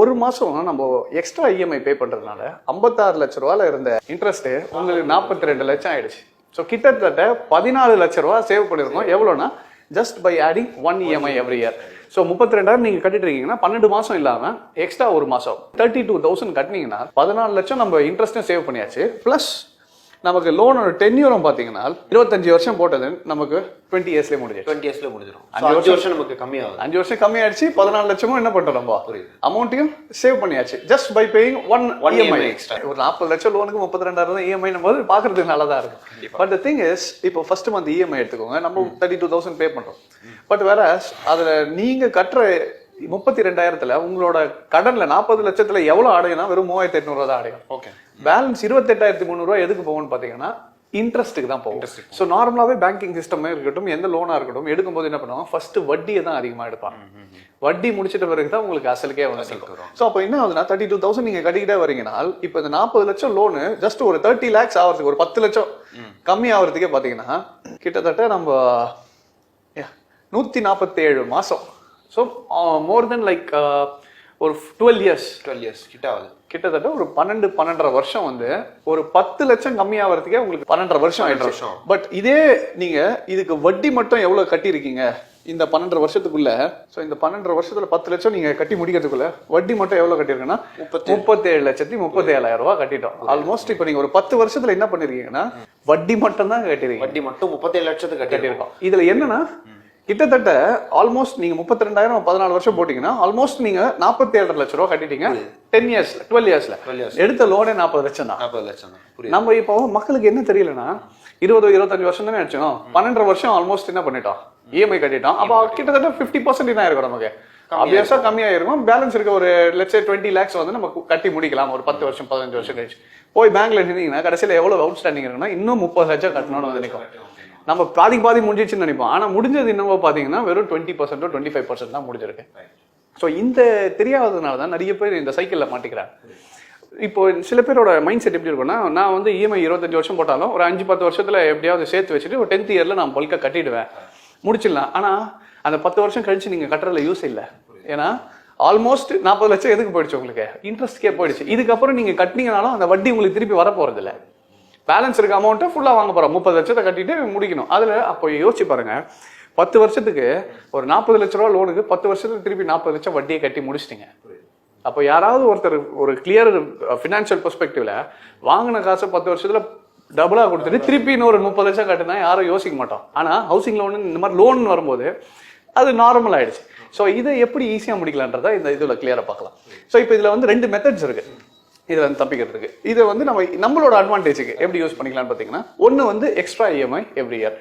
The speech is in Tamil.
ஒரு மாதம் நம்ம எக்ஸ்ட்ரா இஎம்ஐ பே பண்ணுறதுனால ஐம்பத்தாறு லட்ச ரூபால இருந்த இன்ட்ரெஸ்ட்டு உங்களுக்கு நாற்பத்தி ரெண்டு லட்சம் ஆயிடுச்சு. ஸோ கிட்டத்தட்ட பதினாலு லட்ச ரூபா சேவ் பண்ணிருக்கோம். எவ்வளோனா just by adding one EMI every year so முப்பத்தி ரெண்டாயிரம் நீங்கள் கட்டிட்டு இருக்கீங்கன்னா பன்னெண்டு மாதம் இல்லாமல் எக்ஸ்ட்ரா ஒரு மாதம் தேர்ட்டி டூ தௌசண்ட் கட்டினீங்கன்னா பதினாலு லட்சம் நம்ம இன்ட்ரெஸ்ட்டும் சேவ் பண்ணியாச்சு. ப்ளஸ் நமக்கு லோனோட டென்யூரம் பார்த்தீங்கன்னா இருபத்தஞ்சு வருஷம் போட்டது நமக்கு டுவெண்ட்டி இயர்ஸ்லேயே முடிஞ்சிச்சு டுவெண்ட்டி இயர்ஸ்ல முடிஞ்சிடும் அஞ்சு வருஷம் நமக்கு கம்மியாகுது. அஞ்சு வருஷம் கம்மியாயிடுச்சு பதினாலு லட்சமும் என்ன பண்றோம் நம்ம. அமௌண்ட்டையும் சேவ் பண்ணியாச்சு. Just by paying one One EMI extra ஒரு நாற்பது லட்சம் லோனுக்கு முப்பத்தி ரெண்டாயிரம் தான் இஎம்ஐ போது பாக்குறதுக்கு நல்லா தான் இருக்கும் பட் திங் இஸ் இப்போ ஃபர்ஸ்ட் மந்த் இஎம்ஐ எடுத்துக்கோங்க நம்ம தேர்ட்டி டூ தௌசண்ட் பே பண்றோம். பட் வேற அதுல நீங்க கட்டுற முப்பத்தி ரெண்டாயிரத்துல உங்களோட கடன்ல நாற்பது லட்சத்துல எவ்வளவு அடையும்னா வெறும் மூவாயிரத்தி எட்நூறு தான் அடையும் ஓகே பேலன்ஸ் இருபத்தெட்டாயிரத்தி முந்நூறுவா எதுக்கு போகும்னு பாத்தீங்கன்னா இன்ட்ரெஸ்ட்டுக்கு தான் போகும். ஸோ நார்மலாகவே பேங்கிங் சிஸ்டமே இருக்கட்டும் எந்த லோனாக இருக்கட்டும் எடுக்கும்போது என்ன பண்ணுவாங்க? ஃபர்ஸ்ட் வட்டியை தான் அதிகமாக எடுப்பாங்க. வட்டி முடிச்சிட்ட பிறகு தான் உங்களுக்கு அசலுக்கே வந்து ஸோ அப்போ என்ன ஆகுதுன்னா தேர்ட்டி டூ தௌசண்ட் நீங்கள் கட்டிக்கிட்டே வரீங்கன்னா இப்போ இந்த நாற்பது லட்சம் லோனு ஜஸ்ட் ஒரு தேர்ட்டி லேக்ஸ் ஆகிறதுக்கு ஒரு பத்து லட்சம் கம்மி ஆகிறதுக்கே பார்த்தீங்கன்னா கிட்டத்தட்ட நம்ம நூற்றி நாற்பத்தேழு மாதம் ஸோ மோர் தென் லைக் ஒரு டுவெல் இயர்ஸ் டுவெல் இயர்ஸ் கிட்ட ஆகுது கிட்டத்தட்ட ஒரு பன்னெண்டு பன்னெண்டரை வருஷம் வந்து ஒரு பத்து லட்சம் கம்மியாகிறதுக்கே உங்களுக்கு பன்னெண்டரை வருஷம் ஆயிடுச்சு. வருஷம். பட் இதே நீங்க இதுக்கு வட்டி மட்டும் எவ்வளவு கட்டியிருக்கீங்க? இந்த பன்னெண்டரை வருஷத்துக்குள்ள. ஸோ இந்த பன்னெண்டரை வருஷத்துல பத்து லட்சம் நீங்க கட்டி முடிக்கிறதுக்குள்ள வட்டி மட்டும் எவ்வளவு முப்பத்தி முப்பத்தேழு. லட்சத்தி முப்பத்தேழாயிரம் ரூபாய் கட்டிட்டோம். ஆல்மோஸ்ட் இப்போ நீங்க ஒரு பத்து வருஷத்துல என்ன பண்ணிருக்கீங்கன்னா வட்டி மட்டும் தான் கட்டிருக்கீங்க வட்டி மட்டும் முப்பத்தேழு லட்சத்துக்கு கட்டியிருக்கோம். இதுல என்னன்னா கிட்டத்தட்ட ஆல்மோஸ்ட் நீங்க முப்பத்தி ரெண்டாயிரம் பதினாலு வருஷம் போட்டீங்கன்னா ஆல்மோஸ்ட் நீங்க நாற்பத்தி ஏழரை லட்சம் ரூபா கட்டிட்டீங்க. டென் இயர்ஸ்ல டுவெல் இயர்ஸ்ல 12 years. எடுத்த லோனே நாற்பது லட்சம் தான். நாற்பது லட்சம் தான். நம்ம இப்போ மக்களுக்கு என்ன தெரியலன்னா இருபது இருபத்தஞ்சு வருஷம் தானே வச்சோம் பன்னெண்டரை வருஷம் ஆல்மோஸ்ட் என்ன பண்ணிட்டோம்? இஎம்ஐ கட்டிட்டோம். அப்போ கிட்டத்தட்ட ஃபிஃப்டி பர்சன்ட் என்ன இருக்கும் நமக்கு? அபியாசா கம்மியாயிருக்கும். பேலன்ஸ் இருக்க ஒரு லட்சம் டுவெண்ட்டி லேக்ஸ் வந்து நம்ம கட்டி முடிக்கலாம். ஒரு பத்து வருஷம் பதினஞ்சு வருஷம் கழிச்சு. போய் பேங்க்ல நின்னீங்கன்னா கடைசியில் எவ்வளவு அவுட் ஸ்டாண்டிங் இருக்குன்னா இன்னும் முப்பது லட்சம் கட்டணும்னு வந்து நிற்கும் நம்ம பாதி பாதி முடிஞ்சிச்சுன்னு நினைப்போம். ஆனா முடிஞ்சது என்னவோ பாத்தீங்கன்னா வெறும் டுவெண்ட்டி பர்சன்டோ டுவெண்ட்டி ஃபைவ் பர்சன்ட் தான் முடிஞ்சிருக்கு. ஸோ இந்த தெரியாததுனால தான் நிறைய பேர் இந்த சைக்கிளில் மாட்டிக்கிறாங்க. இப்போ சில பேரோட மைண்ட் செட் எப்படி இருக்கும்னா நான் வந்து இஎம்ஐ இருபத்தஞ்சு வருஷம் போட்டாலும் ஒரு அஞ்சு பத்து வருஷத்துல எப்படியாவது சேர்த்து வச்சுட்டு ஒரு டென்த் இயர்ல நான் பல்காக கட்டிடுவேன். முடிச்சிடலாம். ஆனா அந்த பத்து வருஷம் கழிச்சு நீங்க கட்டுறதுல யூஸ் இல்லை. ஏன்னா ஆல்மோஸ்ட் நாற்பது லட்சம் எதுக்கு போயிடுச்சு உங்களுக்கு? இன்ட்ரெஸ்ட்கே போயிடுச்சு. இதுக்கப்புறம் நீங்க கட்டினீங்கனாலும் அந்த வட்டி உங்களுக்கு திருப்பி வர போறது இல்ல பேலன்ஸ் இருக்க அமௌண்ட்டை ஃபுல்லாக வாங்க போகிறோம் முப்பது லட்சத்தை கட்டிட்டு முடிக்கணும். அதில் அப்போ யோசிச்சு பாருங்கள் பத்து வருஷத்துக்கு ஒரு நாற்பது லட்ச ரூபா லோனுக்கு பத்து வருஷத்துக்கு திருப்பி நாற்பது லட்சம் வட்டியை கட்டி முடிச்சிட்டிங்க. அப்போ யாராவது ஒருத்தர் ஒரு கிளியர் ஃபினான்ஷியல் பெர்ஸ்பெக்டிவில் வாங்கின காசை பத்து வருஷத்தில் டபுளாக கொடுத்துட்டு திருப்பி இன்னொரு முப்பது லட்சம் கட்டினா யாரும் யோசிக்க மாட்டோம். ஆனால் ஹவுசிங் லோனு இந்த மாதிரி லோன் வரும்போது அது நார்மல் ஆயிடுச்சு. ஸோ இதை எப்படி ஈஸியாக முடிக்கலான்றதை இந்த இதில் கிளியராக பார்க்கலாம். ஸோ இப்போ இதில் வந்து ரெண்டு மெத்தட்ஸ் இருக்குது இதை வந்து தப்பிக்கிறதுக்கு. இதை வந்து நம்ம நம்மளோட அட்வான்டேஜுக்கு எப்படி யூஸ் பண்ணிக்கலாம்னு பார்த்தீங்கன்னா ஒன்று வந்து எக்ஸ்ட்ரா இஎம்ஐ எவ்ரி இயர்